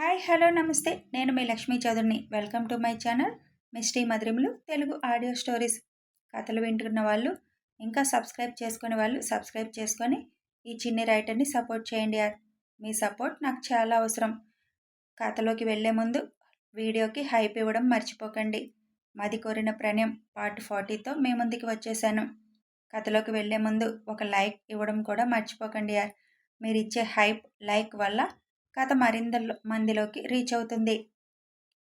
Hi hello నమస్తే. నేను మీ Lakshmi చౌదరిని. Welcome to my channel misty మధురిములు Telugu audio stories. కథలు వింటున్న వాళ్ళు ఇంకా సబ్స్క్రైబ్ చేసుకునే వాళ్ళు సబ్స్క్రైబ్ చేసుకొని ఈ చిన్ని రైటర్ని సపోర్ట్ చేయండి యార్. మీ సపోర్ట్ నాకు చాలా అవసరం. కథలోకి వెళ్ళే ముందు వీడియోకి హైప్ ఇవ్వడం మర్చిపోకండి. మది కోరిన ప్రణయం పార్ట్ ఫార్టీతో మీ ముందుకి వచ్చేసాను. కథలోకి వెళ్ళే ముందు ఒక లైక్ ఇవ్వడం కూడా మర్చిపోకండి యార్. మీరు ఇచ్చే హైప్ లైక్ వల్ల కథ మరింత మందిలోకి రీచ్ అవుతుంది.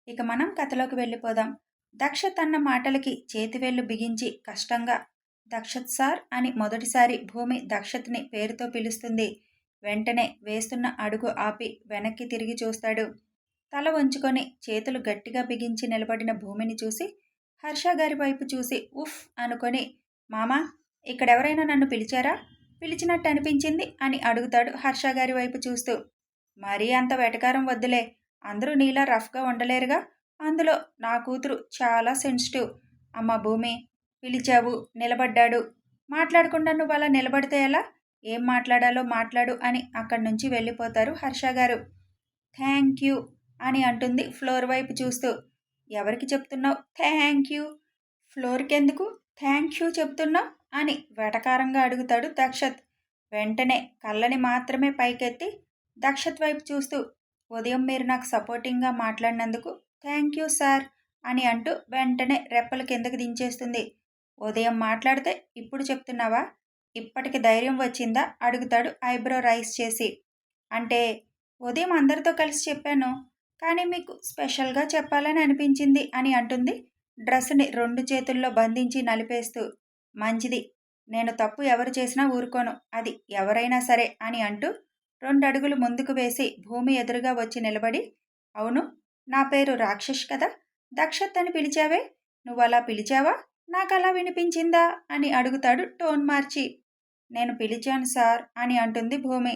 ఇక మనం కథలోకి వెళ్ళిపోదాం. దక్షత్ అన్న మాటలకి చేతివేళ్ళు బిగించి కష్టంగా దక్షత్ సార్ అని మొదటిసారి భూమి దక్షత్ని పేరుతో పిలుస్తుంది. వెంటనే వేస్తున్న అడుగు ఆపి వెనక్కి తిరిగి చూస్తాడు. తల వంచుకొని చేతులు గట్టిగా బిగించి నిలబడిన భూమిని చూసి హర్ష గారి వైపు చూసి ఉఫ్ అనుకొని మామా ఇక్కడెవరైనా నన్ను పిలిచారా? పిలిచినట్టు అనిపించింది అని అడుగుతాడు హర్ష గారి వైపు చూస్తూ. మరీ అంత వెటకారం వద్దులే. అందరూ నీలా రఫ్గా ఉండలేరుగా? అందులో నా కూతురు చాలా సెన్సిటివ్. అమ్మ భూమి పిలిచావు నిలబడ్డాడు. మాట్లాడకుండా నువ్వు అలా నిలబడితే ఎలా? ఏం మాట్లాడాలో మాట్లాడు అని అక్కడి నుంచి వెళ్ళిపోతారు హర్ష గారు. థ్యాంక్ యూ అని అంటుంది ఫ్లోర్ వైపు చూస్తూ. ఎవరికి చెప్తున్నావు? Thank you. ఫ్లోర్కి ఎందుకు థ్యాంక్ యూ చెప్తున్నావు? అని వెటకారంగా అడుగుతాడు దక్షత్. వెంటనే కళ్ళని మాత్రమే పైకెత్తి దక్షత్ వైపు చూస్తూ ఉదయం మీరు నాకు సపోర్టింగ్గా మాట్లాడినందుకు థ్యాంక్ యూ సార్ అని అంటూ వెంటనే రెప్పలు కిందకు దించేస్తుంది. ఉదయం మాట్లాడితే ఇప్పుడు చెప్తున్నావా? ఇప్పటికి ధైర్యం వచ్చిందా? అడుగుతాడు ఐబ్రో రైస్ చేసి. అంటే ఉదయం అందరితో కలిసి చెప్పాను కానీ మీకు స్పెషల్గా చెప్పాలని అనిపించింది అని అంటుంది. డ్రెస్ని రెండు చేతుల్లో బంధించి నలిపేస్తూ మంచిది నేను తప్పు ఎవరు చేసినా ఊరుకోను అది ఎవరైనా సరే అని అంటూ రెండు అడుగులు ముందుకు వేసి భూమి ఎదురుగా వచ్చి నిలబడి అవును నా పేరు రాక్షస్ కదా దక్షత్ అని పిలిచావే? నువ్వు అలా పిలిచావా? నాకు అలా వినిపించిందా? అని అడుగుతాడు టోన్ మార్చి. నేను పిలిచాను సార్ అని అంటుంది భూమి.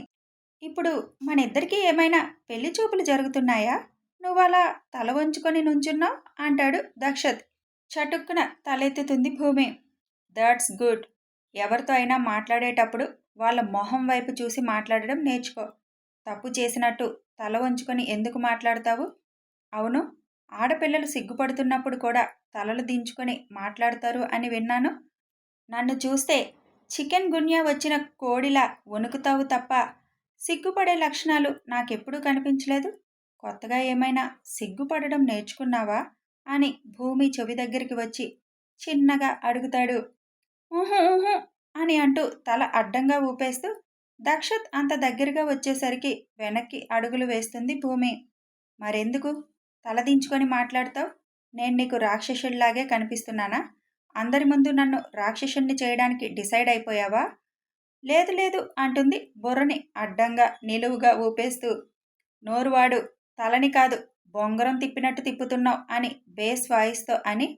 ఇప్పుడు మన ఇద్దరికీ ఏమైనా పెళ్ళి చూపులు జరుగుతున్నాయా? నువ్వు అలా తల వంచుకొని నుంచున్నావు? అంటాడు దక్షత్. చటుక్కున తలెత్తుతుంది భూమి. That's good. ఎవరితో అయినా మాట్లాడేటప్పుడు వాళ్ళ మొహం వైపు చూసి మాట్లాడడం నేర్చుకో. తప్పు చేసినట్టు తల వంచుకొని ఎందుకు మాట్లాడతావు? అవును ఆడపిల్లలు సిగ్గుపడుతున్నప్పుడు కూడా తలలు దించుకొని మాట్లాడతారు అని విన్నాను. నన్ను చూస్తే చికెన్ గున్యా వచ్చిన కోడిలా వణుకుతావు తప్ప సిగ్గుపడే లక్షణాలు నాకెప్పుడూ కనిపించలేదు. కొత్తగా ఏమైనా సిగ్గుపడడం నేర్చుకున్నావా? అని భూమి చెవి దగ్గరికి వచ్చి చిన్నగా అడుగుతాడు. ఊహు ఊహు అని అంటూ తల అడ్డంగా ఊపేస్తూ దక్షత్ అంత దగ్గరగా వచ్చేసరికి వెనక్కి అడుగులు వేస్తుంది భూమి. మరెందుకు? తలదించుకొని మాట్లాడతావు? నేను నీకు రాక్షసుడిలాగే కనిపిస్తున్నానా? అందరి ముందు నన్ను రాక్షసుణ్ణి చేయడానికి డిసైడ్ అయిపోయావా? లేదు లేదు అంటుంది బుర్రని అడ్డంగా నిలువుగా ఊపేస్తూ. నోరువాడు తలని కాదు బొంగరం తిప్పినట్టు తిప్పుతున్నావు అని బేస్ వాయిస్తో అని.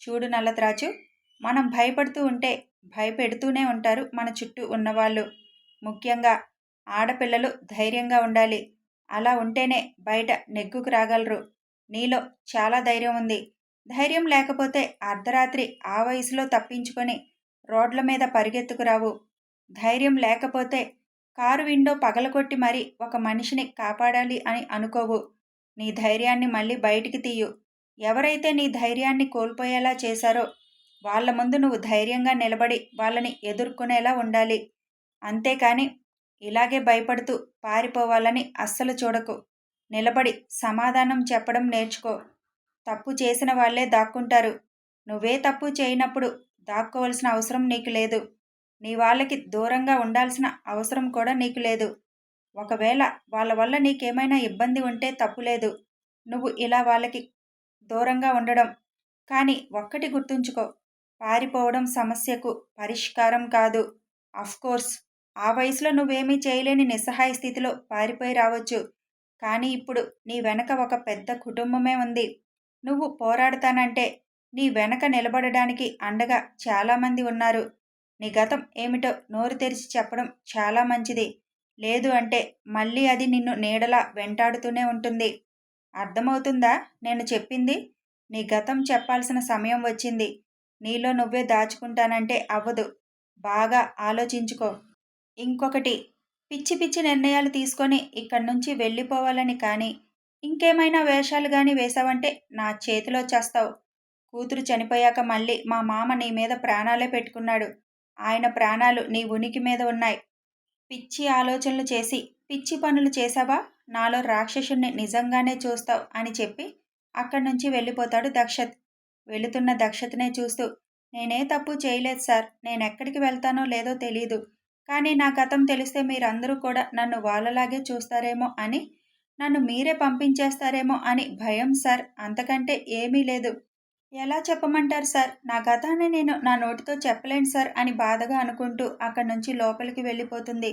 చూడు నల్లత్రాచు మనం భయపడుతూ ఉంటే భయపెడుతూనే ఉంటారు మన చుట్టూ ఉన్నవాళ్ళు. ముఖ్యంగా ఆడపిల్లలు ధైర్యంగా ఉండాలి. అలా ఉంటేనే బయట నెగ్గుకు రాగలరు. నీలో చాలా ధైర్యం ఉంది. ధైర్యం లేకపోతే అర్ధరాత్రి ఆ వయసులో తప్పించుకొని రోడ్ల మీద పరిగెత్తుకురావు ధైర్యం లేకపోతే కారు విండో పగలకొట్టి మరీ ఒక మనిషిని కాపాడాలి అని అనుకోవు. నీ ధైర్యాన్ని మళ్ళీ బయటికి తీయు. ఎవరైతే నీ ధైర్యాన్ని కోల్పోయేలా చేశారో వాళ్ళ ముందు నువ్వు ధైర్యంగా నిలబడి వాళ్ళని ఎదుర్కొనేలా ఉండాలి. అంతేకాని ఇలాగే భయపడుతూ పారిపోవాలని అస్సలు చూడకు. నిలబడి సమాధానం చెప్పడం నేర్చుకో. తప్పు చేసిన వాళ్ళే దాక్కుంటారు. నువ్వే తప్పు చేయనప్పుడు దాక్కోవలసిన అవసరం నీకు లేదు. నీ వాళ్ళకి దూరంగా ఉండాల్సిన అవసరం కూడా నీకు లేదు. ఒకవేళ వాళ్ళ వల్ల నీకేమైనా ఇబ్బంది ఉంటే తప్పులేదు నువ్వు ఇలా వాళ్ళకి దూరంగా ఉండడం. కానీ ఒక్కటి గుర్తుంచుకో. పారిపోవడం సమస్యకు పరిష్కారం కాదు. కోర్స్ ఆ వయసులో నువ్వేమీ చేయలేని నిస్సహాయ స్థితిలో పారిపోయి రావచ్చు. కానీ ఇప్పుడు నీ వెనక ఒక పెద్ద కుటుంబమే ఉంది. నువ్వు పోరాడతానంటే నీ వెనక నిలబడడానికి అండగా చాలామంది ఉన్నారు. నీ గతం ఏమిటో నోరు తెరిచి చెప్పడం చాలా మంచిది. లేదు అంటే మళ్ళీ అది నిన్ను నీడలా వెంటాడుతూనే ఉంటుంది. అర్థమవుతుందా నేను చెప్పింది? నీ గతం చెప్పాల్సిన సమయం వచ్చింది. నీలో నువ్వే దాచుకుంటానంటే అవ్వదు. బాగా ఆలోచించుకో. ఇంకొకటి పిచ్చి పిచ్చి నిర్ణయాలు తీసుకొని ఇక్కడి నుంచి వెళ్ళిపోవాలని కానీ ఇంకేమైనా వేషాలు కానీ వేశావంటే నా చేతిలో చేస్తావు. కూతురు చనిపోయాక మళ్ళీ మా మామ నీ మీద ప్రాణాలే పెట్టుకున్నాడు. ఆయన ప్రాణాలు నీ ఉనికి మీద ఉన్నాయి. పిచ్చి ఆలోచనలు చేసి పిచ్చి పనులు చేశావా నాలో రాక్షసుణ్ణి నిజంగానే చూస్తావు అని చెప్పి అక్కడి నుంచి వెళ్ళిపోతాడు దక్షత్. వెళుతున్న దక్షతనే చూస్తూ నేనే తప్పు చేయలేదు సార్. నేను ఎక్కడికి వెళ్తానో లేదో తెలియదు కానీ నా గతం తెలిస్తే మీరందరూ కూడా నన్ను వాళ్ళలాగే చూస్తారేమో అని నన్ను మీరే పంపించేస్తారేమో అని భయం సార్. అంతకంటే ఏమీ లేదు. ఎలా చెప్పమంటారు సార్? నా గతాన్ని నేను నా నోటితో చెప్పలేను సార్ అని బాధగా అనుకుంటూ అక్కడి నుంచి లోపలికి వెళ్ళిపోతుంది.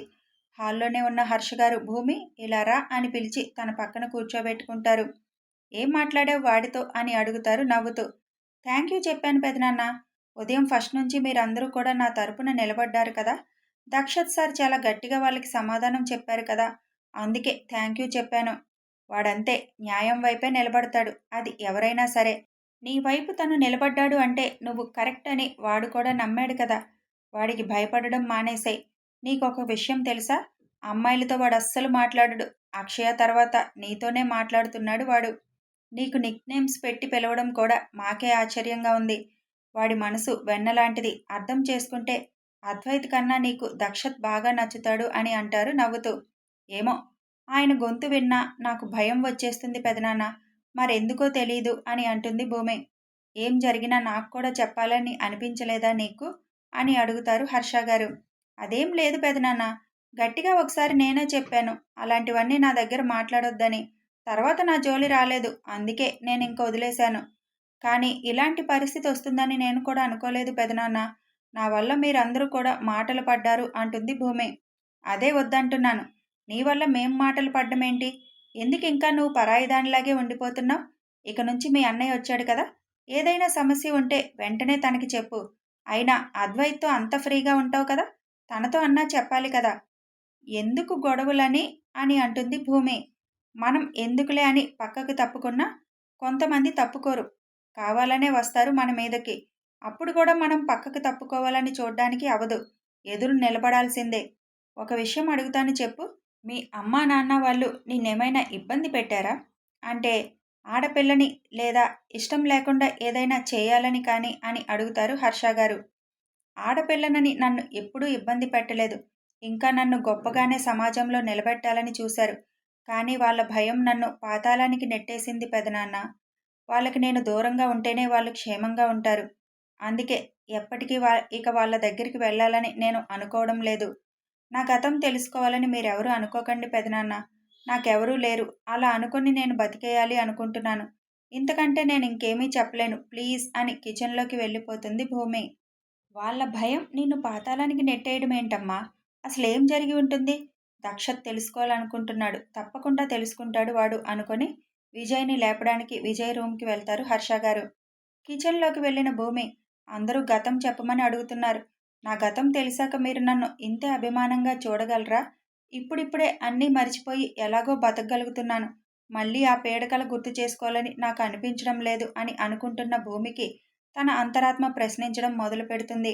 హాల్లోనే ఉన్న హర్ష గారు భూమి ఇలా రా అని పిలిచి తన పక్కన కూర్చోబెట్టుకుంటారు. ఏం మాట్లాడావు వాడితో? అని అడుగుతారు నవ్వుతూ. థ్యాంక్ యూ చెప్పాను పెదనాన్న. ఉదయం ఫస్ట్ నుంచి మీరందరూ కూడా నా తరపున నిలబడ్డారు కదా. దక్షత్ సార్ చాలా గట్టిగా వాళ్ళకి సమాధానం చెప్పారు కదా. అందుకే థ్యాంక్ యూ చెప్పాను. వాడంతే న్యాయం వైపే నిలబడతాడు అది ఎవరైనా సరే. నీ వైపు తను నిలబడ్డాడు అంటే నువ్వు కరెక్ట్ అని వాడు కూడా నమ్మాడు కదా. వాడికి భయపడడం మానేసాయి నీకొక విషయం తెలుసా? అమ్మాయిలతో వాడు అస్సలు మాట్లాడడు. అక్షయ తర్వాత నీతోనే మాట్లాడుతున్నాడు వాడు. నీకు నిక్ నేమ్స్ పెట్టి పిలవడం కూడా మాకే ఆశ్చర్యంగా ఉంది. వాడి మనసు వెన్నలాంటిది అర్థం చేసుకుంటే అద్వైత్ కన్నా నీకు దక్షత్ బాగా నచ్చుతాడు అని అంటారు నవ్వుతూ. ఏమో ఆయన గొంతు విన్నా నాకు భయం వచ్చేస్తుంది పెదనాన్న. మరెందుకో తెలీదు అని అంటుంది భూమి. ఏం జరిగినా నాకు కూడా చెప్పాలని అనిపించలేదా నీకు? అని అడుగుతారు హర్ష గారు. అదేం లేదు పెదనాన్న. గట్టిగా ఒకసారి నేనే చెప్పాను. అలాంటివన్నీ నా దగ్గర మాట్లాడొద్దని. తర్వాత నా జోలి రాలేదు. అందుకే నేను ఇంక వదిలేశాను. కానీ ఇలాంటి పరిస్థితి వస్తుందని నేను కూడా అనుకోలేదు పెదనాన్న. నా వల్ల మీరందరూ కూడా మాటలు పడ్డారు అంటుంది భూమి. అదే వద్దంటున్నాను. నీ వల్ల మేం మాటలు పడ్డమేంటి? ఎందుకు ఇంకా నువ్వు పరాయిదానిలాగే ఉండిపోతున్నావు? ఇక నుంచి మీ అన్నయ్య వచ్చాడు కదా? ఏదైనా సమస్య ఉంటే వెంటనే తనకి చెప్పు. అయినా అద్వైత్తో అంత ఫ్రీగా ఉంటావు కదా? తనతో అన్నా చెప్పాలి కదా? ఎందుకు గొడవలని అని అంటుంది భూమి. మనం ఎందుకులే అని పక్కకు తప్పుకున్నా కొంతమంది తప్పుకోరు. కావాలనే వస్తారు మన మీదకి. అప్పుడు కూడా మనం పక్కకు తప్పుకోవాలని చూడడానికి అవదు ఎదురు నిలబడాల్సిందే. ఒక విషయం అడుగుతాను చెప్పు. మీ అమ్మా నాన్న వాళ్ళు నిన్నేమైనా ఇబ్బంది పెట్టారా? అంటే ఆడపిల్లని లేదా ఇష్టం లేకుండా ఏదైనా చేయాలని కానీ అని అడుగుతారు హర్ష గారు. ఆడపిల్లనని నన్ను ఎప్పుడూ ఇబ్బంది పెట్టలేదు. ఇంకా నన్ను గొప్పగానే సమాజంలో నిలబెట్టాలని చూశారు. కానీ వాళ్ళ భయం నన్ను పాతాళానికి నెట్టేసింది పెదనాన్న. వాళ్ళకి నేను దూరంగా ఉంటేనే వాళ్ళు క్షేమంగా ఉంటారు. అందుకే ఎప్పటికీ వా ఇక వాళ్ళ దగ్గరికి వెళ్ళాలని నేను అనుకోవడం లేదు. నా గతం తెలుసుకోవాలని మీరెవరు అనుకోకండి పెదనాన్న. నాకెవరూ లేరు. అలా అనుకుని నేను బతికేయాలి అనుకుంటున్నాను. ఇంతకంటే నేను ఇంకేమీ చెప్పలేను. ప్లీజ్ అని కిచెన్లోకి వెళ్ళిపోతుంది భూమి. వాళ్ళ భయం నిన్ను పాతాళానికి నెట్టేయడం ఏంటమ్మా అసలు ఏం జరిగి ఉంటుంది? దక్షత్ తెలుసుకోవాలనుకుంటున్నాడు. తప్పకుండా తెలుసుకుంటాడు వాడు అనుకొని విజయ్ని లేపడానికి విజయ్ రూమ్కి వెళ్తారు హర్ష గారు. కిచెన్లోకి వెళ్ళిన భూమి అందరూ గతం చెప్పమని అడుగుతున్నారు. నా గతం తెలిసాక మీరు నన్ను ఇంతే అభిమానంగా చూడగలరా? ఇప్పుడిప్పుడే అన్నీ మర్చిపోయి ఎలాగో బతకగలుగుతున్నాను. మళ్ళీ ఆ పేడకల గుర్తు చేసుకోవాలని నాకు అనిపించడం లేదు అని అనుకుంటున్న భూమికి తన అంతరాత్మ ప్రశ్నించడం మొదలు పెడుతుంది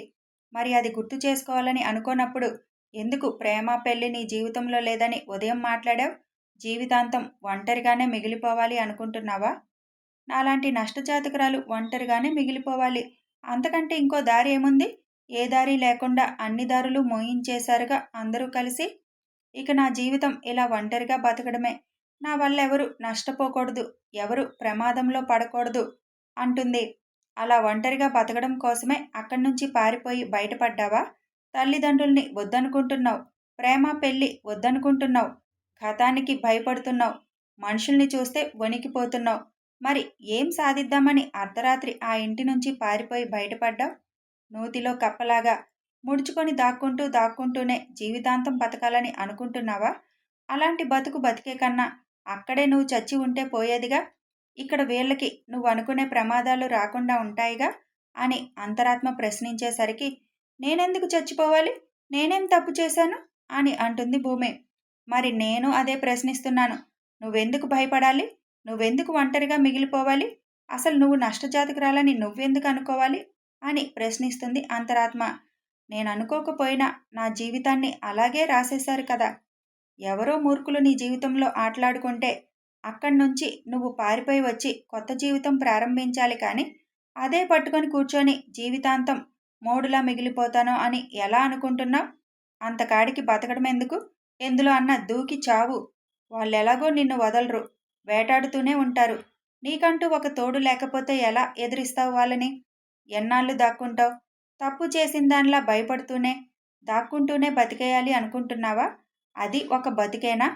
మరి అది గుర్తు చేసుకోవాలని అనుకోనప్పుడు ఎందుకు? ప్రేమ పెళ్ళి నీ జీవితంలో లేదని ఉదయం మాట్లాడావు? జీవితాంతం ఒంటరిగానే మిగిలిపోవాలి అనుకుంటున్నావా? నాలాంటి నష్టజాతకురాలు ఒంటరిగానే మిగిలిపోవాలి. అంతకంటే ఇంకో దారి ఏముంది? ఏ దారి లేకుండా అన్ని దారులు మోయించేశారుగా అందరూ కలిసి? ఇక నా జీవితం ఇలా ఒంటరిగా బతకడమే. నా వల్ల ఎవరు నష్టపోకూడదు ఎవరు ప్రమాదంలో పడకూడదు అంటుంది. అలా ఒంటరిగా బతకడం కోసమే అక్కడి నుంచి పారిపోయి బయటపడ్డావా? తల్లిదండ్రుల్ని వద్దనుకుంటున్నావు. ప్రేమ పెళ్ళి వద్దనుకుంటున్నావు. గతానికి భయపడుతున్నావు. మనుషుల్ని చూస్తే వణికిపోతున్నావు. మరి ఏం సాధిద్దామని అర్ధరాత్రి ఆ ఇంటి నుంచి పారిపోయి బయటపడ్డావు? నూతిలో కప్పలాగా ముడుచుకొని దాక్కుంటూ దాక్కుంటూనే జీవితాంతం బతకాలని అనుకుంటున్నావా? అలాంటి బతుకు బతికే కన్నా అక్కడే నువ్వు చచ్చి ఉంటే పోయేదిగా? ఇక్కడ వీళ్ళకి నువ్వు అనుకునే ప్రమాదాలు రాకుండా ఉంటాయిగా? అని అంతరాత్మ ప్రశ్నించేసరికి నేనెందుకు చచ్చిపోవాలి? నేనేం తప్పు చేశాను? అని అంటుంది భూమి. మరి నేను అదే ప్రశ్నిస్తున్నాను. నువ్వెందుకు భయపడాలి? నువ్వెందుకు ఒంటరిగా మిగిలిపోవాలి? అసలు నువ్వు నష్టజాతకురాలని నువ్వెందుకు అనుకోవాలి? అని ప్రశ్నిస్తుంది అంతరాత్మ. నేను అనుకోకపోయినా నా జీవితాన్ని అలాగే రాసేశారు కదా. ఎవరో మూర్ఖులు నీ జీవితంలో ఆటలాడుకుంటే అక్కడి నుంచి నువ్వు పారిపోయి వచ్చి కొత్త జీవితం ప్రారంభించాలి కానీ అదే పట్టుకొని కూర్చొని జీవితాంతం మోడులా మిగిలిపోతానో అని ఎలా అనుకుంటున్నావు? అంతకాడికి బతకడం ఎందుకు? ఎందులో అన్న దూకి చావు. వాళ్ళెలాగో నిన్ను వదలరు. వేటాడుతూనే ఉంటారు. నీకంటూ ఒక తోడు లేకపోతే ఎలా ఎదిరిస్తావు వాళ్ళని? ఎన్నాళ్ళు దాక్కుంటావు? తప్పు చేసిన దానిలా భయపడుతూనే దాక్కుంటూనే బతికేయాలి అనుకుంటున్నావా? అది ఒక బతికేనా?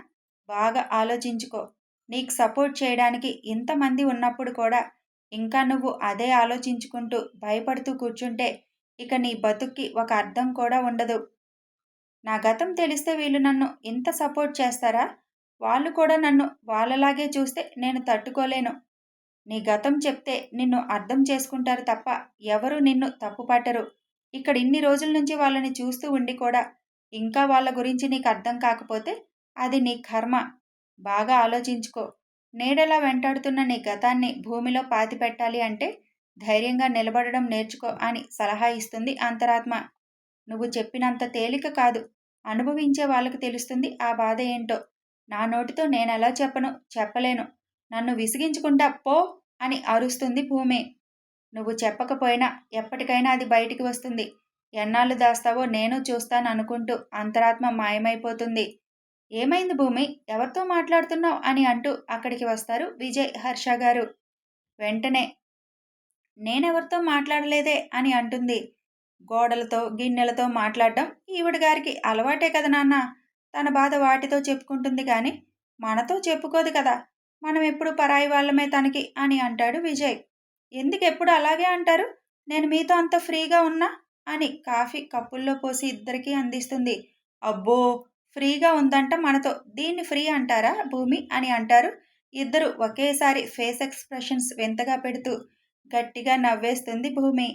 బాగా ఆలోచించుకో. నీకు సపోర్ట్ చేయడానికి ఇంతమంది ఉన్నప్పుడు కూడా ఇంకా నువ్వు అదే ఆలోచించుకుంటూ భయపడుతూ కూర్చుంటే ఇక నీ బతుక్కి ఒక అర్థం కూడా ఉండదు. నా గతం తెలిస్తే వీళ్ళు నన్ను ఇంత సపోర్ట్ చేస్తారా? వాళ్ళు కూడా నన్ను వాళ్ళలాగే చూస్తే నేను తట్టుకోలేను. నీ గతం చెప్తే నిన్ను అర్థం చేసుకుంటారు తప్ప ఎవరు నిన్ను తప్పుపట్టరు ఇక్కడ ఇన్ని రోజుల నుంచి వాళ్ళని చూస్తూ ఉండి కూడా ఇంకా వాళ్ళ గురించి నీకు అర్థం కాకపోతే అది నీ కర్మ. బాగా ఆలోచించుకో. నేడలా వెంటాడుతున్న నీ గతాన్ని భూమిలో పాతి పెట్టాలి అంటే ధైర్యంగా నిలబడడం నేర్చుకో అని సలహా ఇస్తుంది అంతరాత్మ. నువ్వు చెప్పినంత తేలిక కాదు. అనుభవించే వాళ్ళకు తెలుస్తుంది ఆ బాధ ఏంటో. నా నోటితో నేనెలా చెప్పను? చెప్పలేను. నన్ను విసిగించుకుంటా పో అని అరుస్తుంది భూమి. నువ్వు చెప్పకపోయినా ఎప్పటికైనా అది బయటికి వస్తుంది. ఎన్నాళ్ళు దాస్తావో నేను చూస్తాను అనుకుంటూ అంతరాత్మ మాయమైపోతుంది. ఏమైంది భూమి? ఎవరితో మాట్లాడుతున్నావు అని అంటూ అక్కడికి వస్తారు విజయ్ హర్ష గారు. వెంటనే నేనెవరితో మాట్లాడలేదే అని అంటుంది. గోడలతో గిన్నెలతో మాట్లాడడం ఈవిడ గారికి అలవాటే కదా నాన్న. తన బాధ వాటితో చెప్పుకుంటుంది కానీ మనతో చెప్పుకోదు కదా. మనం ఎప్పుడు పరాయి వాళ్ళమే తనకి అని అంటాడు విజయ్. ఎందుకు ఎప్పుడు అలాగే అంటారు? నేను మీతో అంత ఫ్రీగా ఉన్నా అని కాఫీ కప్పుల్లో పోసి ఇద్దరికీ అందిస్తుంది. అబ్బో! ఫ్రీగా ఉందంట మనతో. దీన్ని ఫ్రీ అంటారా భూమి అని అంటారు. ఇద్దరు ఒకేసారి ఫేస్ ఎక్స్ప్రెషన్స్ వింతగా పెడుతూ గట్టిగా నవ్వేస్తుంది భూమి.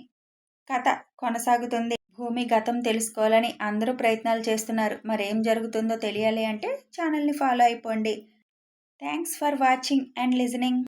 కథ కొనసాగుతుంది. భూమి గతం తెలుసుకోవాలని అందరూ ప్రయత్నాలు చేస్తున్నారు. మరేం జరుగుతుందో తెలియాలి అంటే ఛానల్ని ఫాలో అయిపోండి. Thanks for watching and listening.